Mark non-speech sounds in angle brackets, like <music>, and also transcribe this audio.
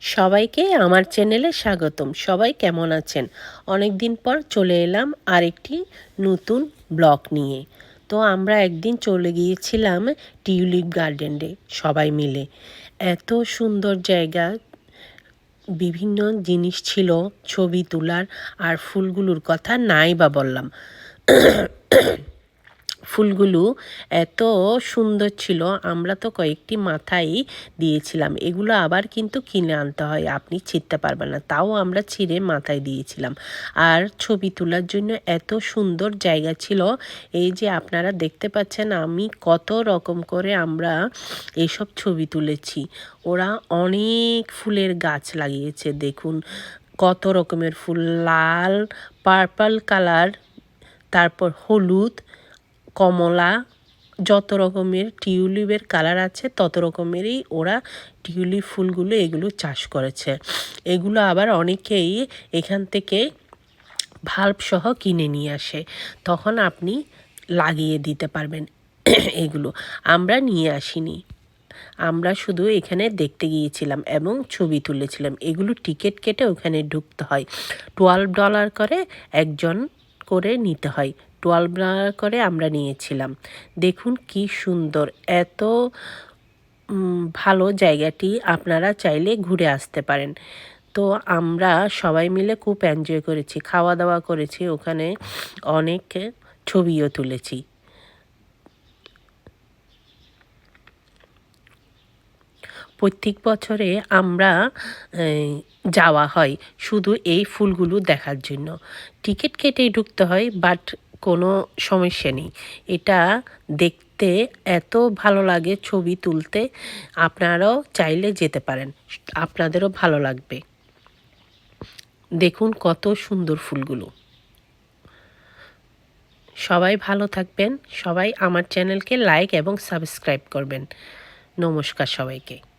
সবাইকে আমার চ্যানেলে স্বাগতম। সবাই কেমন আছেন? অনেক দিন পর চলে এলাম আরেকটি নতুন ব্লগ নিয়ে। তো আমরা একদিন চলে গিয়েছিলাম টিউলিপ গার্ডেনে সবাই মিলে। এত সুন্দর জায়গা, বিভিন্ন জিনিস ছিল, ছবি তোলার আর ফুলগুলোর কথা নাই বা বললাম। ফুলগুলো এত সুন্দর ছিল, আমরা তো কয়েকটি মাথায় দিয়েছিলাম। এগুলো আবার কিন্তু কিনে আনতে হয়, আপনি ছিঁড়তে পারবেন না, তাও আমরা ছিঁড়ে মাথায় দিয়েছিলাম। আর ছবি তোলার জন্য এত সুন্দর জায়গা ছিল, এই যে আপনারা দেখতে পাচ্ছেন আমি কত রকম করে আমরা এসব ছবি তুলেছি। ওরা অনেক ফুলের গাছ লাগিয়েছে, দেখুন, কত রকমের ফুল, লাল, পার্পল কালার, তারপর হলুদ কমলা, যত রকমের টিউলিপের কালার আছে, তত রকমেরই ওরা টিউলিপ ফুলগুলো এগুলো চাষ করেছে। এগুলো আবার অনেকেই এখান থেকে ভাল্ব সহ কিনে নিয়ে আসে। তখন আপনি লাগিয়ে দিতে পারবেন <clears throat> এগুলো। আমরা নিয়ে আসিনি। আমরা শুধু এখানে দেখতে গিয়েছিলাম এবং ছবি তুলেছিলাম। এগুলো টিকিট কেটে ওখানে ঢুকতে হয়। টুয়েলভ ডলার করে একজন করে নিতে হয়। ডলার করে আমরা নিয়েছিলাম। দেখুন কি সুন্দর, এত ভালো জায়গাটি আপনারা চাইলে ঘুরে আসতে পারেন। তো আমরা সবাই মিলে খুব এনজয় করেছি, খাওয়া দাওয়া করেছি, ওখানে অনেক ছবিও তুলেছি। প্রত্যেক বছরে আমরা যাওয়া হয় শুধু এই ফুলগুলো দেখার জন্য। টিকিট কেটেই ঢুকতে হয়, বাট কোনো সমস্যা নেই। এটা দেখতে এত ভালো লাগে ছবি তুলতে, আপনারাও চাইলে যেতে পারেন। আপনাদেরও ভালো লাগবে। দেখুন কত সুন্দর ফুলগুলো। সবাই ভালো থাকবেন, সবাই আমার চ্যানেলকে লাইক এবং সাবস্ক্রাইব করবেন। নমস্কার সবাইকে।